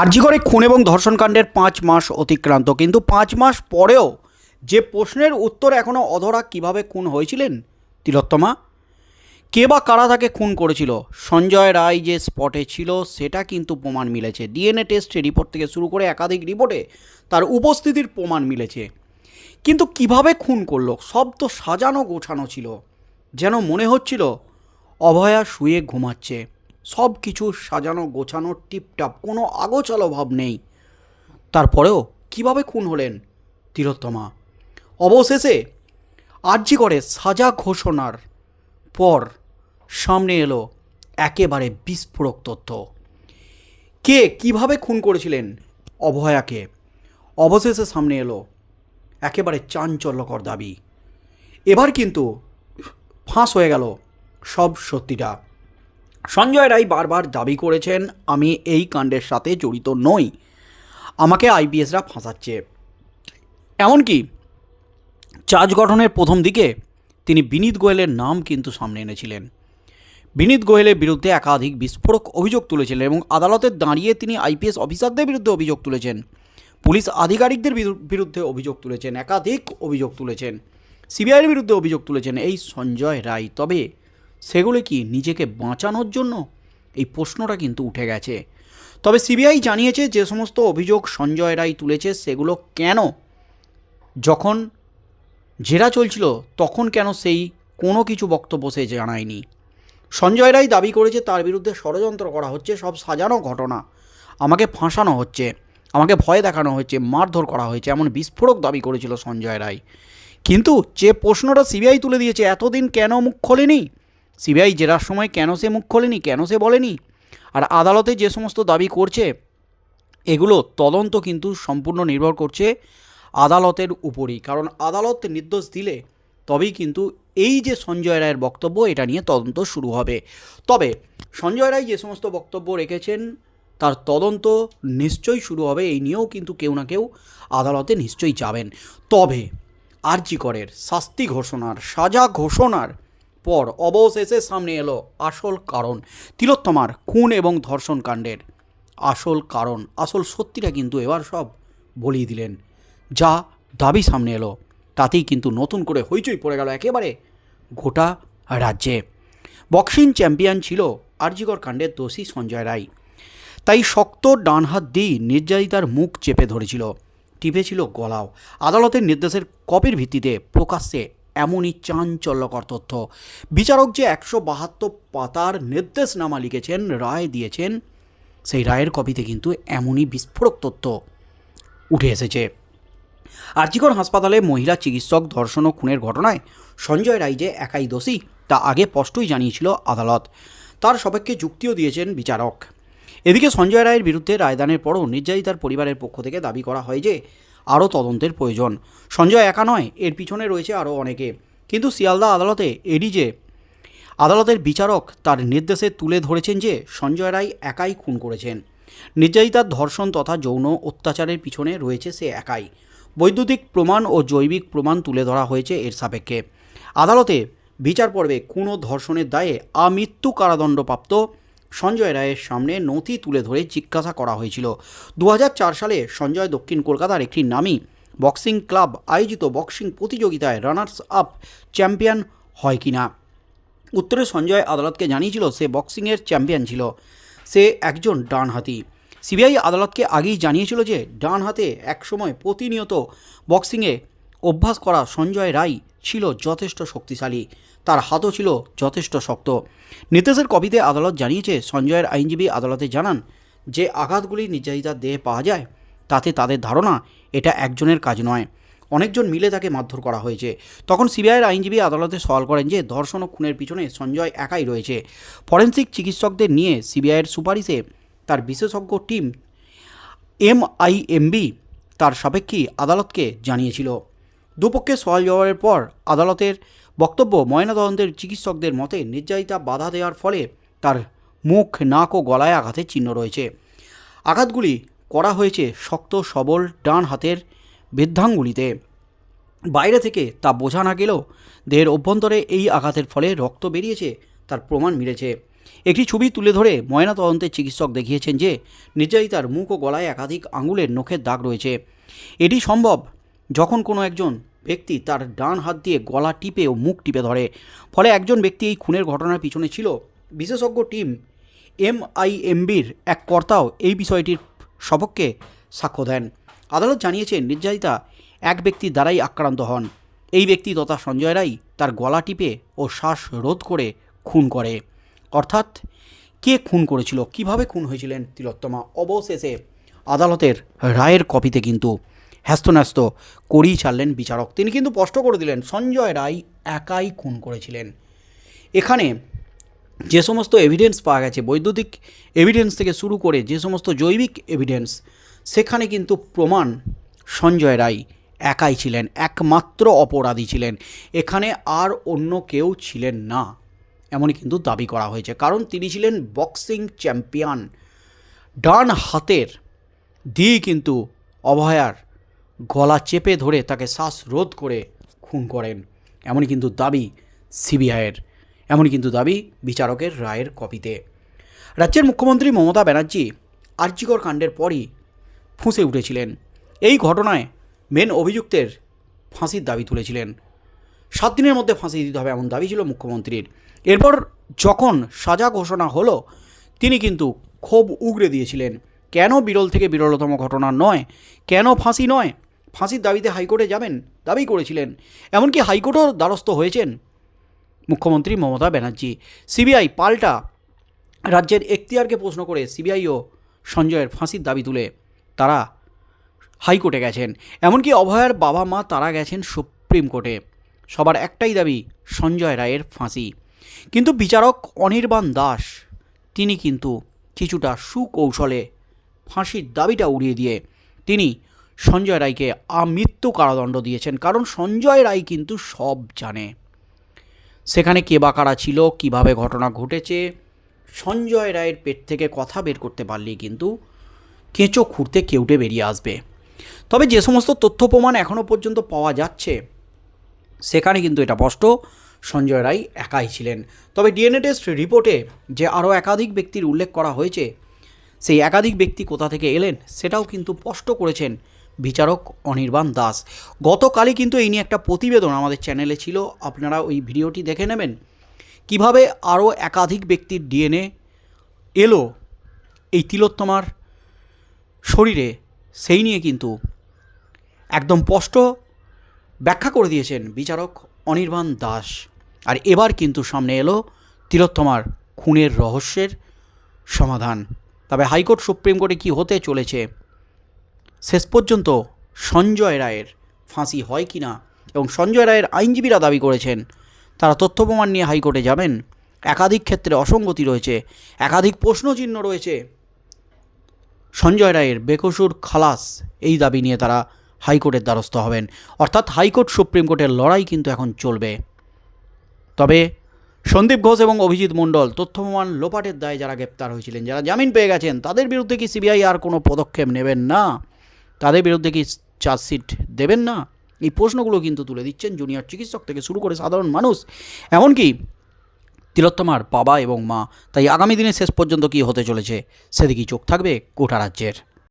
আরজিকরে খুন এবং ধর্ষণকাণ্ডের পাঁচ মাস অতিক্রান্ত। কিন্তু পাঁচ মাস পরেও যে প্রশ্নের উত্তর এখনও অধরা কীভাবে খুন হয়েছিলেন তিলোত্তমা? কে বা কারা তাকে খুন করেছিল? সঞ্জয় রায় যে স্পটে ছিল, সেটা কিন্তু প্রমাণ মিলেছে। ডিএনএ টেস্ট রিপোর্ট থেকে শুরু করে একাধিক রিপোর্টে তার উপস্থিতির প্রমাণ মিলেছে। কিন্তু কীভাবে খুন করল? সব তো সাজানো গোছানো ছিল। যেন মনে হচ্ছিল, অভয়া শুয়ে ঘুমাচ্ছে। সব কিছু সাজানো, গোছানো, টিপটাপ, কোনো আগোছালো ভাব নেই। তারপরেও কীভাবে খুন হলেন তিলোত্তমা? অবশেষে আর্জি করে সাজা ঘোষণার পর সামনে এলো একেবারে বিস্ফোরক তথ্য। কে কীভাবে খুন করেছিলেন অভয়াকে? অবশেষে সামনে এলো একেবারে চাঞ্চল্যকর দাবি। এবার কিন্তু ফাঁস হয়ে গেল সব সত্যিটা। সঞ্জয় রায় বারবার দাবি করেছেন, আমি এই কাণ্ডের সাথে জড়িত নই। আমাকে আইপিএসরা ফাঁসাচ্ছে। এমনকি চার্জ গঠনের প্রথম দিকে তিনি বিনীত গোয়েলের নাম কিন্তু সামনে এনেছিলেন। বিনীত গোয়েলের বিরুদ্ধে একাধিক বিস্ফোরক অভিযোগ তুলেছিলেন এবং আদালতে দাঁড়িয়ে তিনি আইপিএস অফিসারদের বিরুদ্ধে অভিযোগ তুলেছেন। পুলিশ আধিকারিকদের বিরু- বিরুদ্ধে অভিযোগ তুলেছেন, একাধিক অভিযোগ তুলেছেন। সিবিআইয়ের বিরুদ্ধে অভিযোগ তুলেছেন এই সঞ্জয় রায়। তবে সেগুলো কি নিজেকে বাঁচানোর জন্য? এই প্রশ্নটা কিন্তু উঠে গেছে। তবে সিবিআই জানিয়েছে যে সমস্ত অভিযোগ সঞ্জয় রায় তুলেছে, সেগুলো কেন? যখন জেরা চলছিল, তখন কেন সেই কোনো কিছু বক্তব্য সে জানায়নি? সঞ্জয় রায় দাবি করেছে, তার বিরুদ্ধে ষড়যন্ত্র করা হচ্ছে, সব সাজানো ঘটনা। আমাকে ফাঁসানো হচ্ছে, আমাকে ভয় দেখানো হচ্ছে, মারধর করা হয়েছে, এমন বিস্ফোরক দাবি করেছিল সঞ্জয় রায়। কিন্তু যে প্রশ্নটা সিবিআই তুলে দিয়েছে, এতদিন কেন মুখ খোলেনি? সিবিআই জেরার সময় কেন সে মুখ খোলেনি, কেন সে বলেনি? আর আদালতে যে সমস্ত দাবি করছে, এগুলো তদন্ত কিন্তু সম্পূর্ণ নির্ভর করছে আদালতের উপরই। কারণ আদালত নির্দেশ দিলে তবেই কিন্তু এই যে সঞ্জয় রায়ের বক্তব্য, এটা নিয়ে তদন্ত শুরু হবে। তবে সঞ্জয় রায় যে সমস্ত বক্তব্য রেখেছেন, তার তদন্ত নিশ্চয়ই শুরু হবে, এই নিয়েও কিন্তু কেউ না কেউ আদালতে নিশ্চয়ই যাবেন। তবে আরজি করের শাস্তি ঘোষণার, সাজা ঘোষণার পর অবশেষে সামনে এলো আসল কারণ, তিলোত্তমার খুন এবং ধর্ষণ কাণ্ডের। আসল কারণ, আসল সত্যিটা কিন্তু এবার সব বলিয়ে দিলেন। যা দাবি সামনে এলো, তাতেই কিন্তু নতুন করে হইচই পড়ে গেল একেবারে গোটা রাজ্যে। বক্সিং চ্যাম্পিয়ন ছিল আরজিকর কাণ্ডের দোষী সঞ্জয় রায়। তাই শক্ত ডান হাত দিয়েই নির্যাতিতার মুখ চেপে ধরেছিল। টিপেছিল গলাও। আদালতের নির্দেশের কপির ভিত্তিতে প্রকাশ্যে এমনই চাঞ্চল্যকর তথ্য। বিচারক যে একশো বাহাত্তর পাতার নির্দেশনামা লিখেছেন, রায় দিয়েছেন, সেই রায়ের কপিতে কিন্তু এমনই বিস্ফোরক তথ্য উঠে এসেছে। আর্জিকর হাসপাতালে মহিলা চিকিৎসক ধর্ষণ ও খুনের ঘটনায় সঞ্জয় রায় যে একাই দোষী, তা আগে স্পষ্টই জানিয়েছিল আদালত। তার সপক্ষে যুক্তিও দিয়েছেন বিচারক। এদিকে সঞ্জয় রায়ের বিরুদ্ধে রায়দানের পরও নির্যাতিতার পরিবারের পক্ষ থেকে দাবি করা হয় যে আরও তদন্তের প্রয়োজন। সঞ্জয় একা নয়, এর পিছনে রয়েছে আরও অনেকে। কিন্তু শিয়ালদা আদালতে এডি যে আদালতের বিচারক তার নির্দেশে তুলে ধরেছেন যে সঞ্জয় রায় একাই খুন করেছেন। নির্যাতিতার ধর্ষণ তথা যৌন অত্যাচারের পিছনে রয়েছে সে একাই। বৈদ্যুতিক প্রমাণ ও জৈবিক প্রমাণ তুলে ধরা হয়েছে এর সাপেক্ষে। আদালতে বিচার পর্বে খুন ও ধর্ষণের দায়ে আমৃত্যু কারাদণ্ডপ্রাপ্ত সঞ্জয় রায়ের সামনে নথি তুলে ধরে জিজ্ঞাসা করা হয়েছিল। দু হাজার চার সালে সঞ্জয় দক্ষিণ কলকাতার একটি নামী বক্সিং ক্লাব আয়োজিত বক্সিং প্রতিযোগিতায় রানার্স আপ চ্যাম্পিয়ন হয় কিনা? উত্তরে সঞ্জয় আদালতকে জানিয়েছিল, সে বক্সিংয়ের চ্যাম্পিয়ন ছিল। সে একজন ডানহাতি। সিবিআই আদালতকে আগেই জানিয়েছিল যে ডান হাতে একসময় প্রতিনিয়ত বক্সিংয়ে অভ্যাস করা সঞ্জয় রায় ছিল যথেষ্ট শক্তিশালী। তার হাতও ছিল যথেষ্ট শক্ত। নির্দেশের কপিতে আদালত জানিয়েছে, সঞ্জয়ের আইনজীবী আদালতে জানান যে আঘাতগুলি নির্যাতিতার দেহে পাওয়া যায়, তাতে তাদের ধারণা এটা একজনের কাজ নয়। অনেকজন মিলে তাকে মারধর করা হয়েছে। তখন সিবিআইয়ের আইনজীবী আদালতে সওয়াল করেন যে ধর্ষণ ও খুনের পিছনে সঞ্জয় একাই রয়েছে। ফরেন্সিক চিকিৎসকদের নিয়ে সিবিআইয়ের সুপারিশে তার বিশেষজ্ঞ টিম এমআইএমবি তার সাপেক্ষে আদালতকে জানিয়েছিল। দুপক্ষের সওয়াল জবাবের পর আদালতের বক্তব্য ময়নাতদন্তের চিকিৎসকদের মতে নির্যাতিতা বাধা দেওয়ার ফলে তার মুখ, নাক ও গলায় আঘাতের চিহ্ন রয়েছে। আঘাতগুলি করা হয়েছে শক্ত, সবল, ডান হাতের বৃদ্ধাঙ্গুলিতে। বাইরে থেকে তা বোঝা না গেলেও দেহের অভ্যন্তরে এই আঘাতের ফলে রক্ত বেরিয়েছে, তার প্রমাণ মিলেছে। একটি ছবি তুলে ধরে ময়নাতদন্তের চিকিৎসক দেখিয়েছেন যে নির্যাতিতার মুখ ও গলায় একাধিক আঙুলের নখের দাগ রয়েছে। এটি সম্ভব যখন কোনো একজন ব্যক্তি তার ডান হাত দিয়ে গলা টিপে ও মুখ টিপে ধরে, ফলে একজন ব্যক্তি এই খুনের ঘটনার পিছনে ছিল। বিশেষজ্ঞ টিম এমআইএমবির এক কর্তাও এই বিষয়টির সপক্ষে সাক্ষ্য দেন। আদালত জানিয়েছে, নির্যাতিতা এক ব্যক্তির দ্বারাই আক্রান্ত হন। এই ব্যক্তি তথা সঞ্জয় রায় তার গলা টিপে ও শ্বাস রোধ করে খুন করে। অর্থাৎ, কে খুন করেছিল, কীভাবে খুন হয়েছিলেন তিলোত্তমা? অবশেষে আদালতের রায়ের কপিতে কিন্তু হ্যাস্তন্যস্ত করেই ছাড়লেন বিচারক। তিনি কিন্তু স্পষ্ট করে দিলেন, সঞ্জয় রায় একাই খুন করেছিলেন। এখানে যে সমস্ত এভিডেন্স পাওয়া গেছে, বৈদ্যুতিক এভিডেন্স থেকে শুরু করে যে সমস্ত জৈবিক এভিডেন্স সেখানে কিন্তু প্রমাণ সঞ্জয় রায় একাই ছিলেন, একমাত্র অপরাধী ছিলেন। এখানে আর অন্য কেউ ছিলেন না, এমনই কিন্তু দাবি করা হয়েছে। কারণ তিনি ছিলেন বক্সিং চ্যাম্পিয়ন ডান হাতের দিয়ে কিন্তু অভয়ার গলা চেপে ধরে তাকে শ্বাস রোধ করে খুন করেন। এমনই কিন্তু দাবি সিবিআইয়ের। এমনই কিন্তু দাবি বিচারকের রায়ের কপিতে। রাজ্যের মুখ্যমন্ত্রী মমতা ব্যানার্জি আর্যিকর কাণ্ডের পরই ফুঁসে উঠেছিলেন। এই ঘটনায় মেন অভিযুক্তের ফাঁসির দাবি তুলেছিলেন। সাত দিনের মধ্যে ফাঁসি দিতে হবে এমন দাবি ছিল মুখ্যমন্ত্রীর। এরপর যখন সাজা ঘোষণা হলো, তিনি কিন্তু ক্ষোভ উগরে দিয়েছিলেন। কেন বিরল থেকে বিরলতম ঘটনা নয়? কেন ফাঁসি নয়? ফাঁসির দাবিতে হাইকোর্টে যাবেন, দাবি করেছিলেন। এমনকি হাইকোর্টও দ্বারস্থ হয়েছেন। মুখ্যমন্ত্রী মমতা ব্যানার্জি, সিবিআই পাল্টা রাজ্যের এখতিয়ারকে প্রশ্ন করে সিবিআইও সঞ্জয়ের ফাঁসির দাবি তুলে। তারা হাইকোর্টে গেছেন। এমনকি অভয়ার বাবা মা তারা গেছেন সুপ্রিম কোর্টে। সবার একটাই দাবি, সঞ্জয় রায়ের ফাঁসি। কিন্তু বিচারক অনির্বাণ দাস, তিনি কিন্তু কিছুটা সুকৌশলে ফাঁসির দাবিটা উড়িয়ে দিয়ে, তিনি সঞ্জয় রায়কে আমৃত্যু কারাদণ্ড দিয়েছেন, কারণ সঞ্জয় রায় কিন্তু সব জানে। সেখানে কে বা কারা ছিল, কীভাবে ঘটনা ঘটেছে, সঞ্জয় রায়ের পেট থেকে কথা বের করতে পারলেই কিন্তু কেঁচো খুঁড়তে কেউটে বেরিয়ে আসবে। তবে যে সমস্ত তথ্য প্রমাণ এখনও পর্যন্ত পাওয়া যাচ্ছে, সেখানে কিন্তু এটা স্পষ্ট, সঞ্জয় রায় একাই ছিলেন। তবে ডিএনএ টেস্ট রিপোর্টে যে আরও একাধিক ব্যক্তির উল্লেখ করা হয়েছে, সেই একাধিক ব্যক্তি কোথা থেকে এলেন, সেটাও কিন্তু স্পষ্ট করেছেন বিচারক অনির্বাণ দাস। গতকালই কিন্তু এই নিয়ে একটা প্রতিবেদন আমাদের চ্যানেলে ছিল। আপনারা ওই ভিডিওটি দেখে নেবেন। কীভাবে আরও একাধিক ব্যক্তির ডিএনএ এলো এই তিলোত্তমার শরীরে, সেই নিয়ে কিন্তু একদম স্পষ্ট ব্যাখ্যা করে দিয়েছেন বিচারক অনির্বাণ দাস। আর এবার কিন্তু সামনে এলো তিলোত্তমার খুনের রহস্যের সমাধান। তবে হাইকোর্ট সুপ্রিম কোর্টে কি হতে চলেছে শেষ পর্যন্ত সঞ্জয় রায়ের ফাঁসি হয় কি না এবং সঞ্জয় রায়ের আইনজীবীরা দাবি করেছেন, তারা তথ্য প্রমাণ নিয়ে হাইকোর্টে যাবেন। একাধিক ক্ষেত্রে অসঙ্গতি রয়েছে, একাধিক প্রশ্নচিহ্ন রয়েছে। সঞ্জয় রায়ের বেকসুর খালাস এই দাবি নিয়ে তারা হাইকোর্টের দ্বারস্থ হবেন। অর্থাৎ হাইকোর্ট সুপ্রিম কোর্টের লড়াই কিন্তু এখন চলবে। তবে সন্দীপ ঘোষ এবং অভিজিৎ মণ্ডল তথ্য প্রমাণ লোপাটের দায়ে যারা গ্রেপ্তার হয়েছিলেন, যারা জামিন পেয়ে গেছেন, তাদের বিরুদ্ধে কি সিবিআই আর কোনো পদক্ষেপ নেবেন না? তাদের বিরুদ্ধে কি চার্জশিট দেবেন না? এই প্রশ্নগুলো কিন্তু তুলে দিচ্ছেন জুনিয়র চিকিৎসক থেকে শুরু করে সাধারণ মানুষ। এমনকি তিলোত্তমার বাবা এবং মা, তাই আগামী দিনে শেষ পর্যন্ত কি হতে চলেছে সেদিকেই চোখ থাকবে কোটা রাজ্যের।